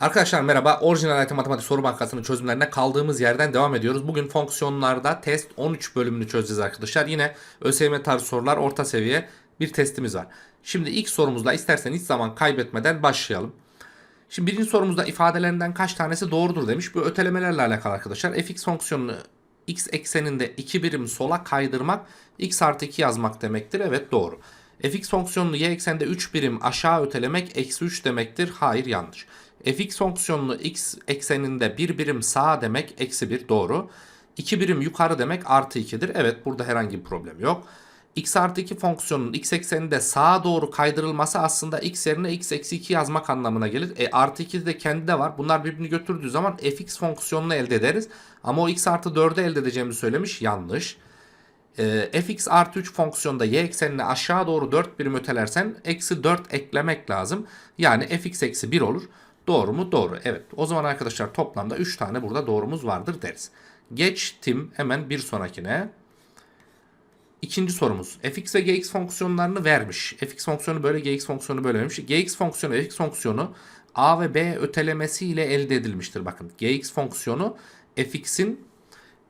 Arkadaşlar merhaba. Orijinal Hayat Matematik Soru Bankası'nın çözümlerine kaldığımız yerden devam ediyoruz. Bugün fonksiyonlarda test 13 bölümünü çözeceğiz arkadaşlar. Yine ÖSYM tarzı sorular orta seviye bir testimiz var. Şimdi ilk sorumuzla istersen hiç zaman kaybetmeden başlayalım. Şimdi birinci sorumuzda ifadelerinden kaç tanesi doğrudur demiş. Bu ötelemelerle alakalı arkadaşlar. fx fonksiyonunu x ekseninde 2 birim sola kaydırmak x artı 2 yazmak demektir. Evet doğru. fx fonksiyonunu y ekseninde 3 birim aşağı ötelemek eksi 3 demektir. Hayır yanlış. Fx fonksiyonunu x ekseninde 1 birim sağa demek eksi 1 doğru. 2 birim yukarı demek artı 2'dir. Evet burada herhangi bir problem yok. x artı 2 fonksiyonunun x ekseninde sağa doğru kaydırılması aslında x yerine x eksi 2 yazmak anlamına gelir. E artı 2 de kendi de var. Bunlar birbirini götürdüğü zaman fx fonksiyonunu elde ederiz. Ama o x artı 4'ü elde edeceğimizi söylemiş. Yanlış. E, fx artı 3 fonksiyonda y eksenine aşağı doğru 4 birim ötelersen eksi 4 eklemek lazım. Yani fx eksi 1 olur. Doğru mu? Doğru. Evet. O zaman arkadaşlar toplamda 3 tane burada doğrumuz vardır deriz. Geçtim hemen bir sonrakine. İkinci sorumuz. fx ve gx fonksiyonlarını vermiş. fx fonksiyonu böyle, gx fonksiyonu böyle vermiş. gx fonksiyonu, fx fonksiyonu a ve b ötelemesi ile elde edilmiştir. Bakın gx fonksiyonu fx'in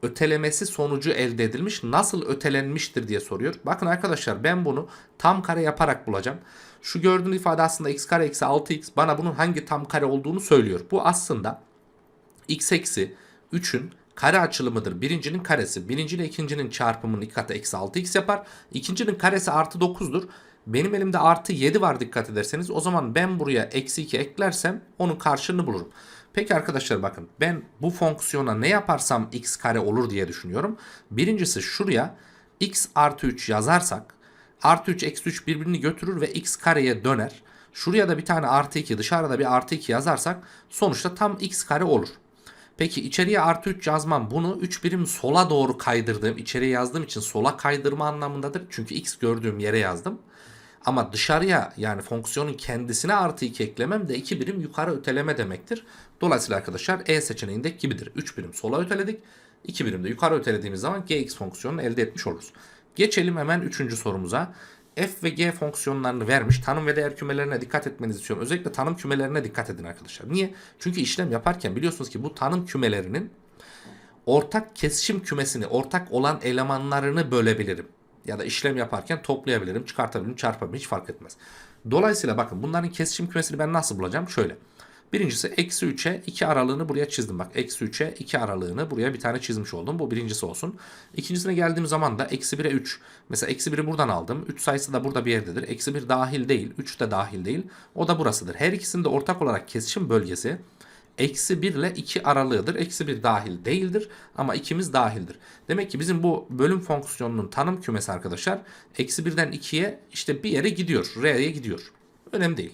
ötelemesi sonucu elde edilmiş. Nasıl ötelenmiştir diye soruyor. Bakın arkadaşlar ben bunu tam kare yaparak bulacağım. Şu gördüğünüz ifade aslında x kare eksi 6x bana bunun hangi tam kare olduğunu söylüyor. Bu aslında x eksi 3'ün kare açılımıdır. Birincinin karesi. Birinci ile ikincinin çarpımının iki katı eksi 6x yapar. İkincinin karesi artı 9'dur. Benim elimde artı 7 var dikkat ederseniz. O zaman ben buraya eksi 2 eklersem onun karşılığını bulurum. Peki arkadaşlar bakın ben bu fonksiyona ne yaparsam x kare olur diye düşünüyorum. Birincisi şuraya x artı 3 yazarsak artı 3 eksi 3 birbirini götürür ve x kareye döner. Şuraya da bir tane artı 2 dışarıda bir artı 2 yazarsak sonuçta tam x kare olur. Peki içeriye artı 3 yazmam bunu 3 birim sola doğru kaydırdığım içeriye yazdığım için sola kaydırma anlamındadır. Çünkü x gördüğüm yere yazdım. Ama dışarıya yani fonksiyonun kendisine artı 2 eklemem de 2 birim yukarı öteleme demektir. Dolayısıyla arkadaşlar E seçeneğindeki gibidir. 3 birim sola öteledik. 2 birim de yukarı ötelediğimiz zaman gx fonksiyonunu elde etmiş oluruz. Geçelim hemen 3. sorumuza. F ve G fonksiyonlarını vermiş. Tanım ve değer kümelerine dikkat etmenizi istiyorum. Özellikle tanım kümelerine dikkat edin arkadaşlar. Niye? Çünkü işlem yaparken biliyorsunuz ki bu tanım kümelerinin ortak kesişim kümesini, ortak olan elemanlarını bölebilirim. Ya da işlem yaparken toplayabilirim, çıkartabilirim, çarpabilirim hiç fark etmez. Dolayısıyla bakın bunların kesişim kümesini ben nasıl bulacağım? Şöyle. Birincisi eksi 3'e 2 aralığını buraya çizdim. Bak eksi 3'e 2 aralığını buraya bir tane çizmiş oldum. Bu birincisi olsun. İkincisine geldiğim zaman da eksi 1'e 3. Mesela eksi 1'i buradan aldım. 3 sayısı da burada bir yerdedir. Eksi 1 dahil değil. 3 de dahil değil. O da burasıdır. Her ikisinde ortak olarak kesişim bölgesi eksi 1 ile 2 aralığıdır. Eksi 1 dahil değildir ama ikimiz dahildir. Demek ki bizim bu bölüm fonksiyonunun tanım kümesi arkadaşlar eksi 1'den 2'ye işte bir yere gidiyor. R'ye gidiyor. Önemli değil.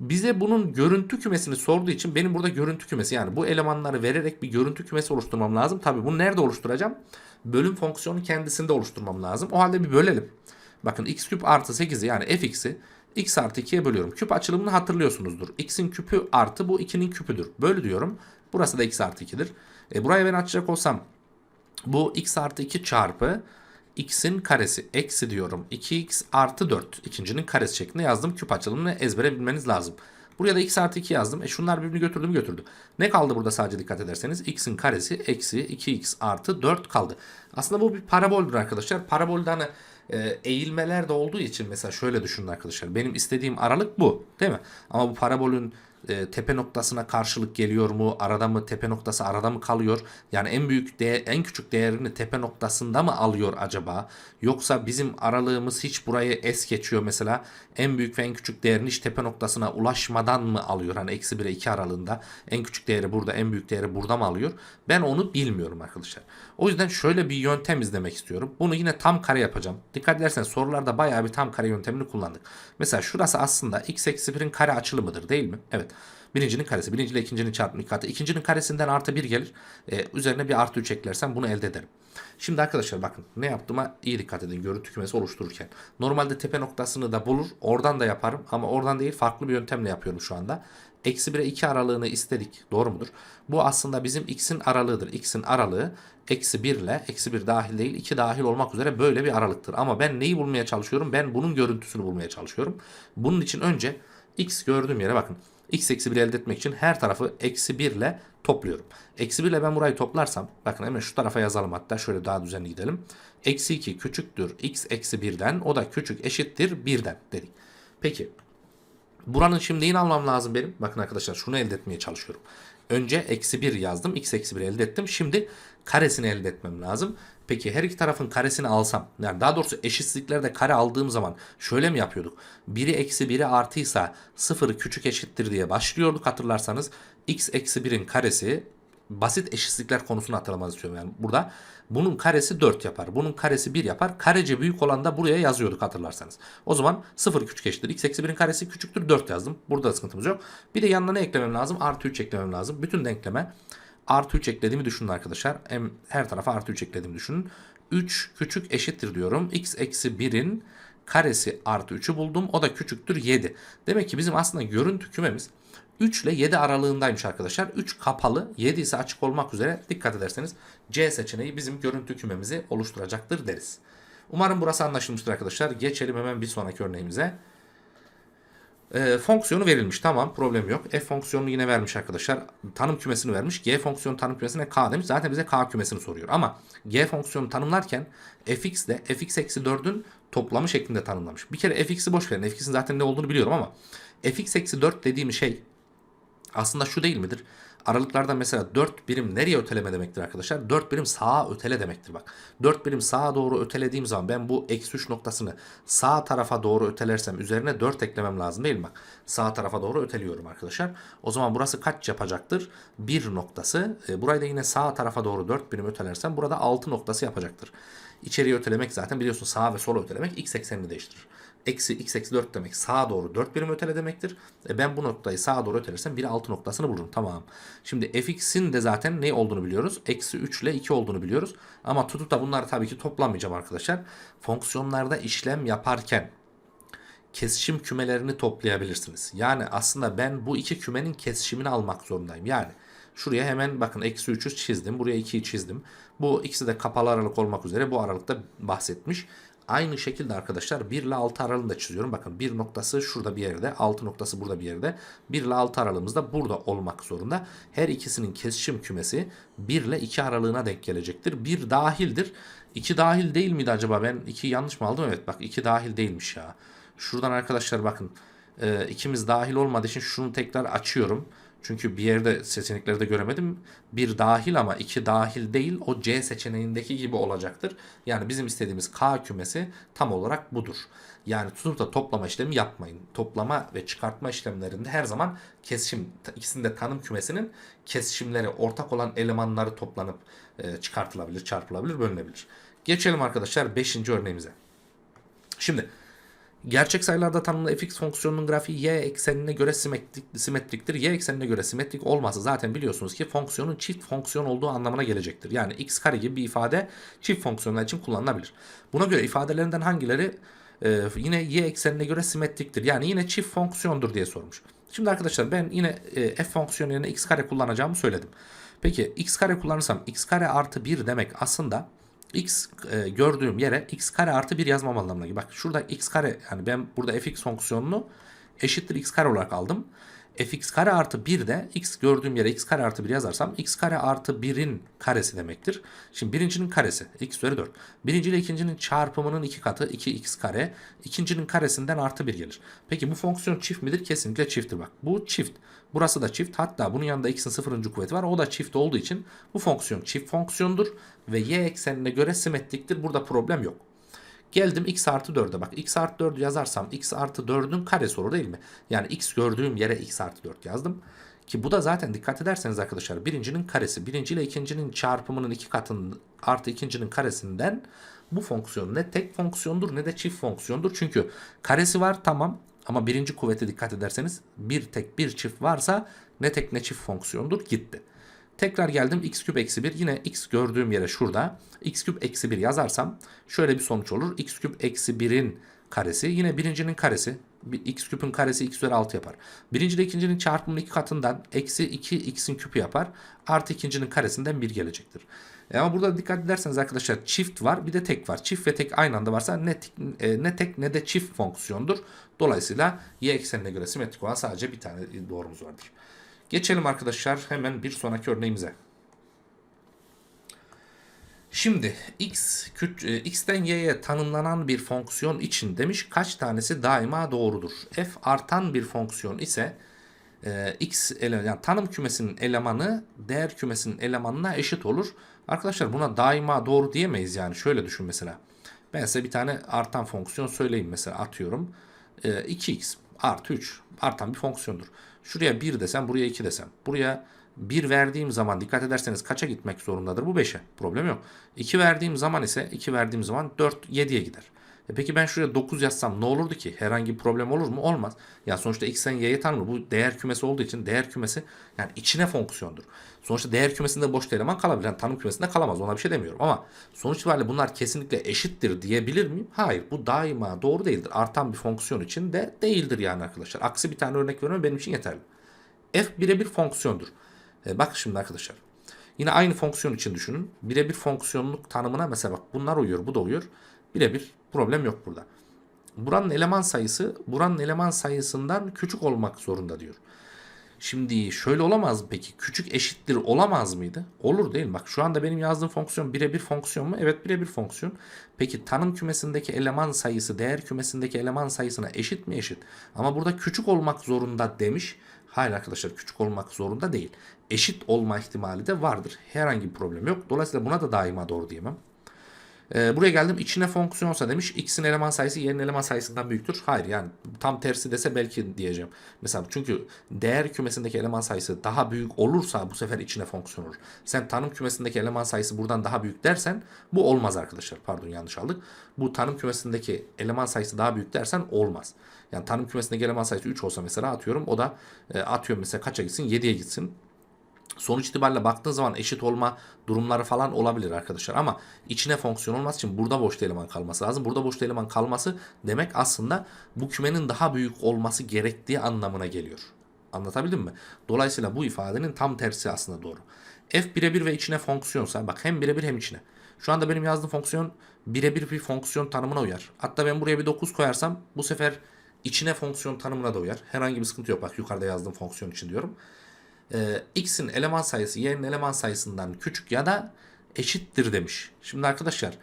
Bize bunun görüntü kümesini sorduğu için benim burada görüntü kümesi yani bu elemanları vererek bir görüntü kümesi oluşturmam lazım. Tabii bunu nerede oluşturacağım? Bölüm fonksiyonu kendisinde oluşturmam lazım. O halde bir bölelim. Bakın x küp artı 8'i yani fx'i x artı 2'ye bölüyorum. Küp açılımını hatırlıyorsunuzdur. x'in küpü artı bu 2'nin küpüdür. Böl diyorum. Burası da x artı 2'dir. E, buraya ben açacak olsam bu x artı 2 çarpı x'in karesi eksi diyorum 2x artı 4 ikincinin karesi şeklinde yazdım. Küp açılımını ezbere bilmeniz lazım. Buraya da x artı 2 yazdım. E şunlar birbirini götürdü mü götürdü. Ne kaldı burada sadece dikkat ederseniz? x'in karesi eksi 2x artı 4 kaldı. Aslında bu bir paraboldür arkadaşlar. Parabolde hani e, eğilmeler de olduğu için mesela şöyle düşünün arkadaşlar. Benim istediğim aralık bu değil mi? Ama bu parabolün e, tepe noktasına karşılık geliyor mu? Arada mı tepe noktası arada mı kalıyor? Yani en büyük değer, en küçük değerini tepe noktasında mı alıyor acaba? Yoksa bizim aralığımız hiç burayı es geçiyor mesela. En büyük ve en küçük değerini hiç tepe noktasına ulaşmadan mı alıyor? Hani eksi 1'e 2 aralığında en küçük değeri burada en büyük değeri burada mı alıyor? Ben onu bilmiyorum arkadaşlar. O yüzden şöyle bir yöntem izlemek istiyorum. Bunu yine tam kare yapacağım. Dikkat ederseniz sorularda bayağı bir tam kare yöntemini kullandık. Mesela şurası aslında x eksi 1'in kare açılımıdır değil mi? Evet. Birincinin karesi. Birinci ile ikincinin çarpımı katı. İkincinin karesinden artı 1 gelir. Ee, üzerine bir artı 3 eklersem bunu elde ederim. Şimdi arkadaşlar bakın ne yaptığıma iyi dikkat edin görüntü kümesi oluştururken. Normalde tepe noktasını da bulur. Oradan da yaparım ama oradan değil farklı bir yöntemle yapıyorum şu anda. Eksi 1'e 2 aralığını istedik. Doğru mudur? Bu aslında bizim x'in aralığıdır. x'in aralığı eksi 1 ile eksi 1 dahil değil 2 dahil olmak üzere böyle bir aralıktır. Ama ben neyi bulmaya çalışıyorum? Ben bunun görüntüsünü bulmaya çalışıyorum. Bunun için önce x gördüğüm yere bakın. X eksi 1 elde etmek için her tarafı eksi 1 ile topluyorum. Eksi 1 ile ben burayı toplarsam bakın hemen şu tarafa yazalım hatta şöyle daha düzenli gidelim. Eksi 2 küçüktür x eksi 1'den o da küçük eşittir 1'den dedik. Peki buranın şimdi yine almam lazım benim. Bakın arkadaşlar şunu elde etmeye çalışıyorum. Önce eksi 1 yazdım. x eksi 1 elde ettim. Şimdi karesini elde etmem lazım. Peki her iki tarafın karesini alsam. Yani daha doğrusu eşitsizliklerde kare aldığım zaman şöyle mi yapıyorduk? Biri eksi 1'i artıysa 0 küçük eşittir diye başlıyorduk hatırlarsanız. x eksi 1'in karesi basit eşitsizlikler konusunu hatırlamanızı istiyorum. Yani burada bunun karesi 4 yapar. Bunun karesi 1 yapar. Karece büyük olan da buraya yazıyorduk hatırlarsanız. O zaman 0 küçük eşittir. x eksi 1'in karesi küçüktür 4 yazdım. Burada da sıkıntımız yok. Bir de yanına ne eklemem lazım? Artı 3 eklemem lazım. Bütün denkleme artı 3 eklediğimi düşünün arkadaşlar. Hem her tarafa artı 3 eklediğimi düşünün. 3 küçük eşittir diyorum. x eksi 1'in karesi artı 3'ü buldum. O da küçüktür 7. Demek ki bizim aslında görüntü kümemiz 3 ile 7 aralığındaymış arkadaşlar. 3 kapalı 7 ise açık olmak üzere dikkat ederseniz C seçeneği bizim görüntü kümemizi oluşturacaktır deriz. Umarım burası anlaşılmıştır arkadaşlar. Geçelim hemen bir sonraki örneğimize. E, fonksiyonu verilmiş. Tamam problem yok. F fonksiyonunu yine vermiş arkadaşlar. Tanım kümesini vermiş. G fonksiyonu tanım kümesine K demiş. Zaten bize K kümesini soruyor. Ama G fonksiyonu tanımlarken fx de fx eksi 4'ün toplamı şeklinde tanımlamış. Bir kere fx'i boş verin. fx'in zaten ne olduğunu biliyorum ama fx eksi 4 dediğim şey aslında şu değil midir? Aralıklarda mesela 4 birim nereye öteleme demektir arkadaşlar? 4 birim sağa ötele demektir bak. 4 birim sağa doğru ötelediğim zaman ben bu eksi 3 noktasını sağ tarafa doğru ötelersem üzerine 4 eklemem lazım değil mi bak? Sağ tarafa doğru öteliyorum arkadaşlar. O zaman burası kaç yapacaktır? 1 noktası. E, burayı da yine sağ tarafa doğru 4 birim ötelersem burada 6 noktası yapacaktır. İçeriye ötelemek zaten biliyorsun sağa ve sola ötelemek x eksenini değiştirir eksi x eksi 4 demek sağa doğru 4 birim ötele demektir. E ben bu noktayı sağa doğru ötelersem 1 6 noktasını bulurum. Tamam. Şimdi fx'in de zaten ne olduğunu biliyoruz. Eksi 3 ile 2 olduğunu biliyoruz. Ama tutup da bunları tabii ki toplamayacağım arkadaşlar. Fonksiyonlarda işlem yaparken kesişim kümelerini toplayabilirsiniz. Yani aslında ben bu iki kümenin kesişimini almak zorundayım. Yani şuraya hemen bakın eksi 3'ü çizdim. Buraya 2'yi çizdim. Bu ikisi de kapalı aralık olmak üzere bu aralıkta bahsetmiş. Aynı şekilde arkadaşlar 1 ile 6 aralığını da çiziyorum. Bakın 1 noktası şurada bir yerde, 6 noktası burada bir yerde. 1 ile 6 aralığımız da burada olmak zorunda. Her ikisinin kesişim kümesi 1 ile 2 aralığına denk gelecektir. 1 dahildir. 2 dahil değil miydi acaba? Ben 2 yanlış mı aldım? Evet bak 2 dahil değilmiş ya. Şuradan arkadaşlar bakın e, ikimiz dahil olmadığı için şunu tekrar açıyorum. Çünkü bir yerde seçenekleri de göremedim. Bir dahil ama iki dahil değil o C seçeneğindeki gibi olacaktır. Yani bizim istediğimiz K kümesi tam olarak budur. Yani tutup da toplama işlemi yapmayın. Toplama ve çıkartma işlemlerinde her zaman kesişim, ikisinde tanım kümesinin kesişimleri ortak olan elemanları toplanıp e, çıkartılabilir, çarpılabilir, bölünebilir. Geçelim arkadaşlar 5. örneğimize. Şimdi Gerçek sayılarda tanımlı fx fonksiyonunun grafiği y eksenine göre simetrik, simetriktir. Y eksenine göre simetrik olması zaten biliyorsunuz ki fonksiyonun çift fonksiyon olduğu anlamına gelecektir. Yani x kare gibi bir ifade çift fonksiyonlar için kullanılabilir. Buna göre ifadelerinden hangileri e, yine y eksenine göre simetriktir? Yani yine çift fonksiyondur diye sormuş. Şimdi arkadaşlar ben yine e, f fonksiyonu yerine x kare kullanacağımı söyledim. Peki x kare kullanırsam x kare artı 1 demek aslında x e, gördüğüm yere x kare artı 1 yazmam anlamına geliyor. Bak şurada x kare yani ben burada fx fonksiyonunu eşittir x kare olarak aldım. fx kare artı 1 de x gördüğüm yere x kare artı 1 yazarsam x kare artı 1'in karesi demektir. Şimdi birincinin karesi x üzeri 4. Birinci ile ikincinin çarpımının iki katı 2x kare. İkincinin karesinden artı 1 gelir. Peki bu fonksiyon çift midir? Kesinlikle çifttir bak. Bu çift. Burası da çift. Hatta bunun yanında x'in sıfırıncı kuvveti var. O da çift olduğu için bu fonksiyon çift fonksiyondur. Ve y eksenine göre simetriktir. Burada problem yok. Geldim x artı 4'e bak x artı 4 yazarsam x artı 4'ün karesi olur değil mi? Yani x gördüğüm yere x artı 4 yazdım. Ki bu da zaten dikkat ederseniz arkadaşlar birincinin karesi birinci ile ikincinin çarpımının iki katının artı ikincinin karesinden bu fonksiyon ne tek fonksiyondur ne de çift fonksiyondur. Çünkü karesi var tamam ama birinci kuvvete dikkat ederseniz bir tek bir çift varsa ne tek ne çift fonksiyondur gitti. Tekrar geldim x küp eksi 1 yine x gördüğüm yere şurada x küp eksi 1 yazarsam şöyle bir sonuç olur. x küp eksi 1'in karesi. Yine birincinin karesi. X küpün karesi x üzeri 6 yapar. Birinci ile ikincinin çarpımının iki katından eksi 2 x'in küpü yapar. Artı ikincinin karesinden 1 gelecektir. E ama burada dikkat ederseniz arkadaşlar çift var bir de tek var. Çift ve tek aynı anda varsa ne, tek- e, ne tek ne de çift fonksiyondur. Dolayısıyla y eksenine göre simetrik olan sadece bir tane doğrumuz vardır. Geçelim arkadaşlar hemen bir sonraki örneğimize. Şimdi x e, x'ten y'ye tanımlanan bir fonksiyon için demiş kaç tanesi daima doğrudur. f artan bir fonksiyon ise e, x ele, yani tanım kümesinin elemanı değer kümesinin elemanına eşit olur. Arkadaşlar buna daima doğru diyemeyiz yani şöyle düşün mesela. Ben size bir tane artan fonksiyon söyleyeyim mesela atıyorum. E, 2x artı 3 artan bir fonksiyondur. Şuraya 1 desem buraya 2 desem. Buraya 1 verdiğim zaman dikkat ederseniz kaça gitmek zorundadır? Bu 5'e. Problem yok. 2 verdiğim zaman ise 2 verdiğim zaman 4 7'ye gider. E peki ben şuraya 9 yazsam ne olurdu ki? Herhangi bir problem olur mu? Olmaz. Ya sonuçta x'ten y'ye tanımlı. Bu değer kümesi olduğu için değer kümesi yani içine fonksiyondur. Sonuçta değer kümesinde boş eleman kalabilir. Yani tanım kümesinde kalamaz. Ona bir şey demiyorum. Ama sonuç itibariyle bunlar kesinlikle eşittir diyebilir miyim? Hayır. Bu daima doğru değildir. Artan bir fonksiyon için de değildir yani arkadaşlar. Aksi bir tane örnek vermem benim için yeterli. F birebir fonksiyondur. E, bak şimdi arkadaşlar. Yine aynı fonksiyon için düşünün. Birebir fonksiyonluk tanımına mesela bak bunlar uyuyor, bu da uyuyor. Birebir problem yok burada. Buranın eleman sayısı buranın eleman sayısından küçük olmak zorunda diyor. Şimdi şöyle olamaz mı peki? Küçük eşittir olamaz mıydı? Olur değil mi? Bak şu anda benim yazdığım fonksiyon birebir fonksiyon mu? Evet birebir fonksiyon. Peki tanım kümesindeki eleman sayısı değer kümesindeki eleman sayısına eşit mi? Eşit. Ama burada küçük olmak zorunda demiş. Hayır arkadaşlar küçük olmak zorunda değil. Eşit olma ihtimali de vardır. Herhangi bir problem yok. Dolayısıyla buna da daima doğru diyemem. Ee, buraya geldim içine fonksiyonsa demiş x'in eleman sayısı y'nin eleman sayısından büyüktür. Hayır yani tam tersi dese belki diyeceğim. Mesela çünkü değer kümesindeki eleman sayısı daha büyük olursa bu sefer içine fonksiyon olur. Sen tanım kümesindeki eleman sayısı buradan daha büyük dersen bu olmaz arkadaşlar. Pardon yanlış aldık. Bu tanım kümesindeki eleman sayısı daha büyük dersen olmaz. Yani tanım kümesindeki eleman sayısı 3 olsa mesela atıyorum o da e, atıyorum mesela kaça gitsin 7'ye gitsin. Sonuç itibariyle baktığın zaman eşit olma durumları falan olabilir arkadaşlar. Ama içine fonksiyon olması için burada boşta eleman kalması lazım. Burada boşta eleman kalması demek aslında bu kümenin daha büyük olması gerektiği anlamına geliyor. Anlatabildim mi? Dolayısıyla bu ifadenin tam tersi aslında doğru. F birebir ve içine fonksiyonsa bak hem birebir hem içine. Şu anda benim yazdığım fonksiyon birebir bir fonksiyon tanımına uyar. Hatta ben buraya bir 9 koyarsam bu sefer içine fonksiyon tanımına da uyar. Herhangi bir sıkıntı yok. Bak yukarıda yazdığım fonksiyon için diyorum e, x'in eleman sayısı y'nin eleman sayısından küçük ya da eşittir demiş. Şimdi arkadaşlar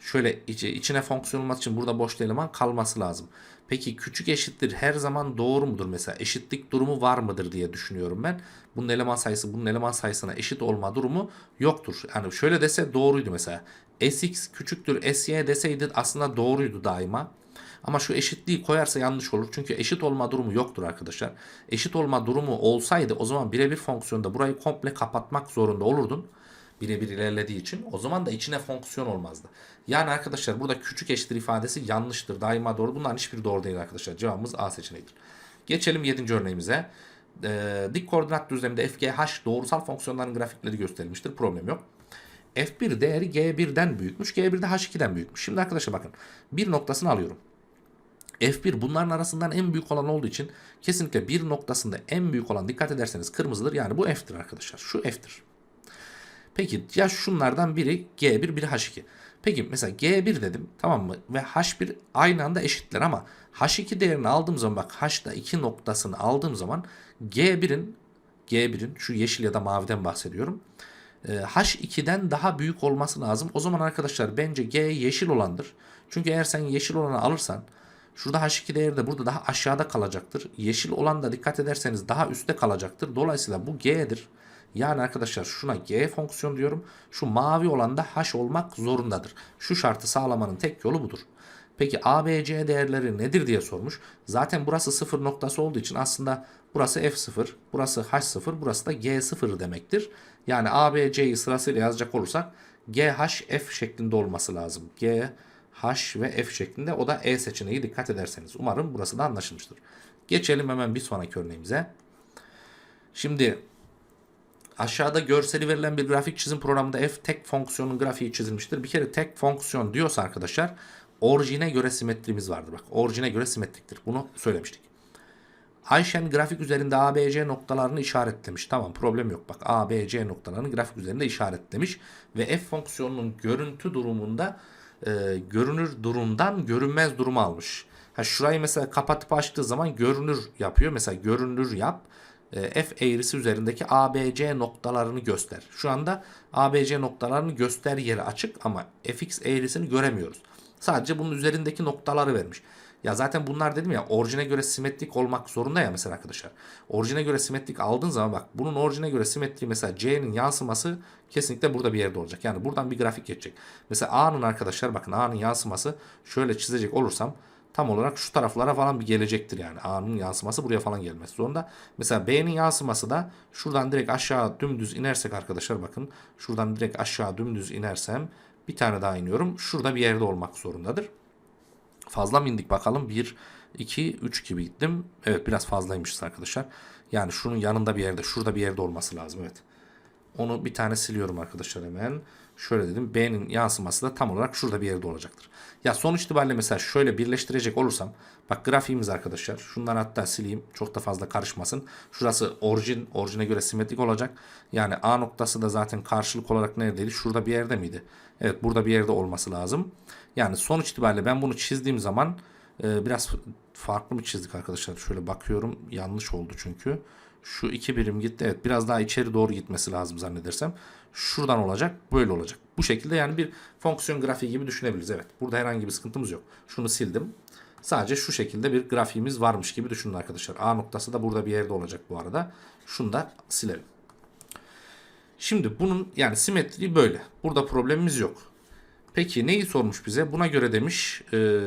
şöyle içi- içine fonksiyon olması için burada boş eleman kalması lazım. Peki küçük eşittir her zaman doğru mudur mesela? Eşitlik durumu var mıdır diye düşünüyorum ben. Bunun eleman sayısı bunun eleman sayısına eşit olma durumu yoktur. Yani şöyle dese doğruydu mesela. Sx küçüktür sy deseydi aslında doğruydu daima. Ama şu eşitliği koyarsa yanlış olur. Çünkü eşit olma durumu yoktur arkadaşlar. Eşit olma durumu olsaydı o zaman birebir fonksiyonda burayı komple kapatmak zorunda olurdun. Birebir ilerlediği için. O zaman da içine fonksiyon olmazdı. Yani arkadaşlar burada küçük eşittir ifadesi yanlıştır. Daima doğru. Bunların hiçbir doğru değil arkadaşlar. Cevabımız A seçeneğidir. Geçelim 7. örneğimize. Ee, dik koordinat düzleminde FGH doğrusal fonksiyonların grafikleri gösterilmiştir. Problem yok. F1 değeri G1'den büyükmüş. G1 de H2'den büyükmüş. Şimdi arkadaşlar bakın. Bir noktasını alıyorum. F1 bunların arasından en büyük olan olduğu için kesinlikle bir noktasında en büyük olan dikkat ederseniz kırmızıdır. Yani bu F'tir arkadaşlar. Şu F'tir. Peki ya şunlardan biri G1 biri H2. Peki mesela G1 dedim tamam mı? Ve H1 aynı anda eşitler ama H2 değerini aldığım zaman bak H'da 2 noktasını aldığım zaman G1'in G1'in şu yeşil ya da maviden bahsediyorum. Ee, H2'den daha büyük olması lazım. O zaman arkadaşlar bence G yeşil olandır. Çünkü eğer sen yeşil olanı alırsan Şurada H2 değeri de burada daha aşağıda kalacaktır. Yeşil olan da dikkat ederseniz daha üstte kalacaktır. Dolayısıyla bu G'dir. Yani arkadaşlar şuna G fonksiyon diyorum. Şu mavi olan da H olmak zorundadır. Şu şartı sağlamanın tek yolu budur. Peki A, B, C değerleri nedir diye sormuş. Zaten burası sıfır noktası olduğu için aslında burası F0, burası H0, burası da G0 demektir. Yani A, B, C'yi sırasıyla yazacak olursak GH, F şeklinde olması lazım. G, H ve F şeklinde. O da E seçeneği dikkat ederseniz. Umarım burası da anlaşılmıştır. Geçelim hemen bir sonraki örneğimize. Şimdi aşağıda görseli verilen bir grafik çizim programında f tek fonksiyonun grafiği çizilmiştir. Bir kere tek fonksiyon diyorsa arkadaşlar orijine göre simetrimiz vardır. Bak orijine göre simetriktir. Bunu söylemiştik. Ayşen grafik üzerinde ABC noktalarını işaretlemiş. Tamam problem yok. Bak ABC noktalarını grafik üzerinde işaretlemiş. Ve f fonksiyonunun görüntü durumunda e, görünür durumdan görünmez duruma almış. Ha şurayı mesela kapatıp açtığı zaman görünür yapıyor. Mesela görünür yap. E, f eğrisi üzerindeki ABC noktalarını göster. Şu anda ABC noktalarını göster yeri açık ama fx eğrisini göremiyoruz. Sadece bunun üzerindeki noktaları vermiş. Ya zaten bunlar dedim ya orijine göre simetrik olmak zorunda ya mesela arkadaşlar. Orijine göre simetrik aldığın zaman bak bunun orijine göre simetriği mesela C'nin yansıması kesinlikle burada bir yerde olacak. Yani buradan bir grafik geçecek. Mesela A'nın arkadaşlar bakın A'nın yansıması şöyle çizecek olursam tam olarak şu taraflara falan bir gelecektir yani. A'nın yansıması buraya falan gelmesi zorunda. Mesela B'nin yansıması da şuradan direkt aşağı dümdüz inersek arkadaşlar bakın. Şuradan direkt aşağı dümdüz inersem bir tane daha iniyorum. Şurada bir yerde olmak zorundadır. Fazla mı indik bakalım? 1, 2, 3 gibi gittim. Evet biraz fazlaymışız arkadaşlar. Yani şunun yanında bir yerde, şurada bir yerde olması lazım. Evet. Onu bir tane siliyorum arkadaşlar hemen. Şöyle dedim. B'nin yansıması da tam olarak şurada bir yerde olacaktır. Ya sonuç itibariyle mesela şöyle birleştirecek olursam. Bak grafiğimiz arkadaşlar. Şunları hatta sileyim. Çok da fazla karışmasın. Şurası orijin. Orijine göre simetrik olacak. Yani A noktası da zaten karşılık olarak neredeydi? Şurada bir yerde miydi? Evet burada bir yerde olması lazım. Yani sonuç itibariyle ben bunu çizdiğim zaman e, biraz farklı mı çizdik arkadaşlar? Şöyle bakıyorum. Yanlış oldu çünkü. Şu iki birim gitti. Evet biraz daha içeri doğru gitmesi lazım zannedersem. Şuradan olacak. Böyle olacak. Bu şekilde yani bir fonksiyon grafiği gibi düşünebiliriz. Evet. Burada herhangi bir sıkıntımız yok. Şunu sildim. Sadece şu şekilde bir grafiğimiz varmış gibi düşünün arkadaşlar. A noktası da burada bir yerde olacak bu arada. Şunu da silelim. Şimdi bunun yani simetriği böyle. Burada problemimiz yok. Peki neyi sormuş bize? Buna göre demiş e,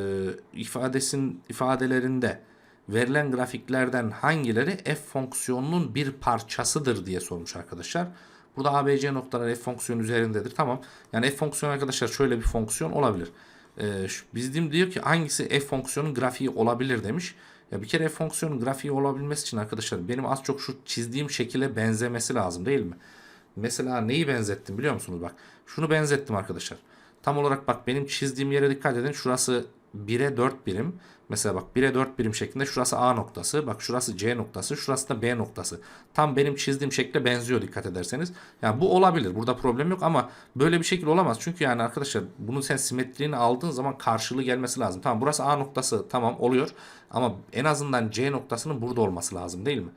ifadesin ifadelerinde verilen grafiklerden hangileri f fonksiyonunun bir parçasıdır diye sormuş arkadaşlar. Burada ABC noktalar f fonksiyonu üzerindedir. Tamam. Yani f fonksiyonu arkadaşlar şöyle bir fonksiyon olabilir. Ee, bizim diyor ki hangisi f fonksiyonun grafiği olabilir demiş. Ya bir kere f fonksiyonun grafiği olabilmesi için arkadaşlar benim az çok şu çizdiğim şekile benzemesi lazım değil mi? Mesela neyi benzettim biliyor musunuz bak. Şunu benzettim arkadaşlar. Tam olarak bak benim çizdiğim yere dikkat edin. Şurası 1'e 4 birim. Mesela bak 1'e 4 birim şeklinde şurası A noktası. Bak şurası C noktası. Şurası da B noktası. Tam benim çizdiğim şekle benziyor dikkat ederseniz. Yani bu olabilir. Burada problem yok ama böyle bir şekil olamaz. Çünkü yani arkadaşlar bunun sen simetriğini aldığın zaman karşılığı gelmesi lazım. Tamam burası A noktası tamam oluyor. Ama en azından C noktasının burada olması lazım değil mi?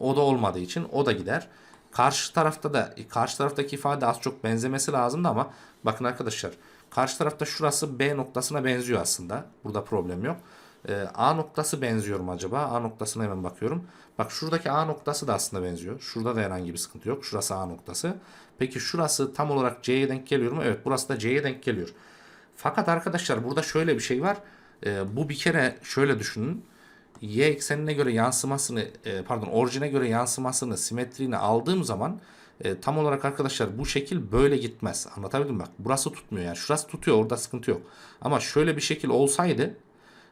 O da olmadığı için o da gider. Karşı tarafta da karşı taraftaki ifade az çok benzemesi lazımdı ama bakın arkadaşlar karşı tarafta şurası B noktasına benziyor aslında. Burada problem yok. Ee, A noktası benziyor mu acaba? A noktasına hemen bakıyorum. Bak şuradaki A noktası da aslında benziyor. Şurada da herhangi bir sıkıntı yok. Şurası A noktası. Peki şurası tam olarak C'ye denk geliyor mu? Evet burası da C'ye denk geliyor. Fakat arkadaşlar burada şöyle bir şey var. Ee, bu bir kere şöyle düşünün y eksenine göre yansımasını e, pardon orijine göre yansımasını simetriğini aldığım zaman e, tam olarak arkadaşlar bu şekil böyle gitmez. Anlatabildim mi? Bak burası tutmuyor yani. Şurası tutuyor orada sıkıntı yok. Ama şöyle bir şekil olsaydı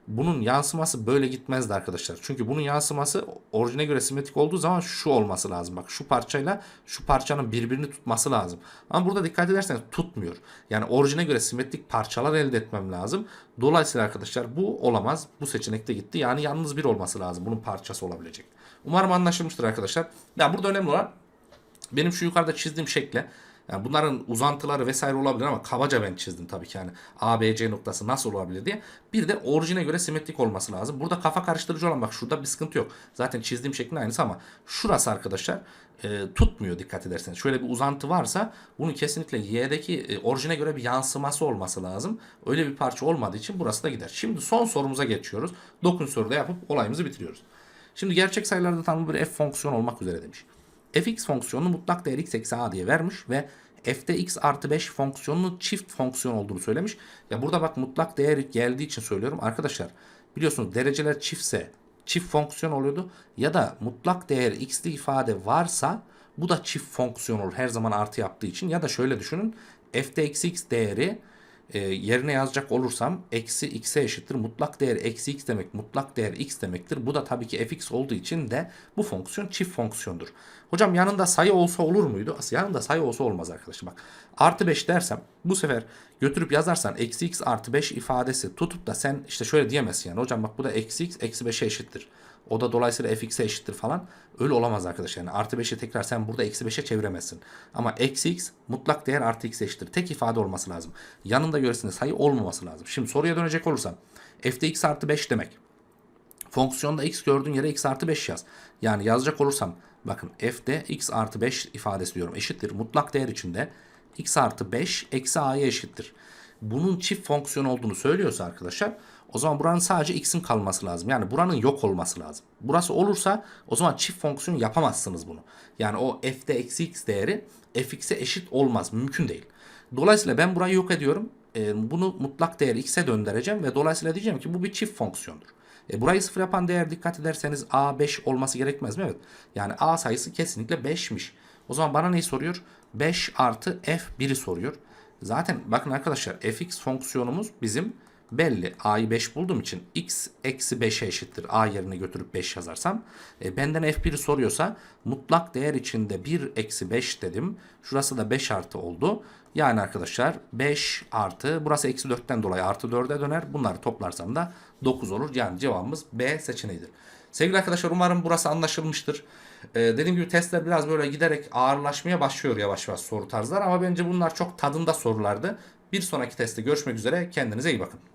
bunun yansıması böyle gitmezdi arkadaşlar. Çünkü bunun yansıması orijine göre simetrik olduğu zaman şu olması lazım. Bak şu parçayla şu parçanın birbirini tutması lazım. Ama burada dikkat ederseniz tutmuyor. Yani orijine göre simetrik parçalar elde etmem lazım. Dolayısıyla arkadaşlar bu olamaz. Bu seçenekte gitti. Yani yalnız bir olması lazım. Bunun parçası olabilecek. Umarım anlaşılmıştır arkadaşlar. Ya burada önemli olan benim şu yukarıda çizdiğim şekle yani bunların uzantıları vesaire olabilir ama kabaca ben çizdim tabii ki yani A, B, C noktası nasıl olabilir diye. Bir de orijine göre simetrik olması lazım. Burada kafa karıştırıcı olan bak şurada bir sıkıntı yok. Zaten çizdiğim şeklin aynısı ama şurası arkadaşlar e, tutmuyor dikkat ederseniz. Şöyle bir uzantı varsa bunun kesinlikle Y'deki e, orijine göre bir yansıması olması lazım. Öyle bir parça olmadığı için burası da gider. Şimdi son sorumuza geçiyoruz. 9 soruda yapıp olayımızı bitiriyoruz. Şimdi gerçek sayılarda tanımlı bir f fonksiyon olmak üzere demiş fx fonksiyonunu mutlak değer x eksi a diye vermiş ve f'de x artı 5 fonksiyonunun çift fonksiyon olduğunu söylemiş. Ya burada bak mutlak değer geldiği için söylüyorum. Arkadaşlar biliyorsunuz dereceler çiftse çift fonksiyon oluyordu. Ya da mutlak değer x'li ifade varsa bu da çift fonksiyon olur. Her zaman artı yaptığı için. Ya da şöyle düşünün. f'de eksi x değeri e, yerine yazacak olursam eksi x'e eşittir. Mutlak değer eksi x demek mutlak değer x demektir. Bu da tabii ki fx olduğu için de bu fonksiyon çift fonksiyondur. Hocam yanında sayı olsa olur muydu? Aslında yanında sayı olsa olmaz arkadaşlar. Bak artı 5 dersem bu sefer götürüp yazarsan eksi x artı 5 ifadesi tutup da sen işte şöyle diyemezsin yani. Hocam bak bu da eksi x eksi 5'e eşittir. O da dolayısıyla fx'e eşittir falan. Öyle olamaz arkadaşlar. Yani artı 5'i tekrar sen burada eksi 5'e çeviremezsin. Ama eksi x mutlak değer artı x eşittir. Tek ifade olması lazım. Yanında göresinde sayı olmaması lazım. Şimdi soruya dönecek olursam. f'de x artı 5 demek. Fonksiyonda x gördüğün yere x artı 5 yaz. Yani yazacak olursam bakın f'de x artı 5 ifadesi diyorum eşittir. Mutlak değer içinde x artı 5 eksi a'ya eşittir. Bunun çift fonksiyon olduğunu söylüyorsa arkadaşlar o zaman buranın sadece x'in kalması lazım. Yani buranın yok olması lazım. Burası olursa o zaman çift fonksiyon yapamazsınız bunu. Yani o f'de eksi x değeri fx'e eşit olmaz. Mümkün değil. Dolayısıyla ben burayı yok ediyorum. Ee, bunu mutlak değer x'e döndüreceğim ve dolayısıyla diyeceğim ki bu bir çift fonksiyondur. E, burayı sıfır yapan değer dikkat ederseniz a 5 olması gerekmez mi? Evet. Yani a sayısı kesinlikle 5'miş. O zaman bana neyi soruyor? 5 artı f 1'i soruyor. Zaten bakın arkadaşlar fx fonksiyonumuz bizim belli. a'yı 5 bulduğum için x eksi 5'e eşittir. a yerine götürüp 5 yazarsam. E, benden f1'i soruyorsa mutlak değer içinde 1 eksi 5 dedim. Şurası da 5 artı oldu. Yani arkadaşlar 5 artı burası eksi 4'ten dolayı artı 4'e döner. Bunları toplarsam da 9 olur. Yani cevabımız B seçeneğidir. Sevgili arkadaşlar umarım burası anlaşılmıştır. Ee, dediğim gibi testler biraz böyle giderek ağırlaşmaya başlıyor yavaş yavaş soru tarzlar ama bence bunlar çok tadında sorulardı. Bir sonraki testte görüşmek üzere. Kendinize iyi bakın.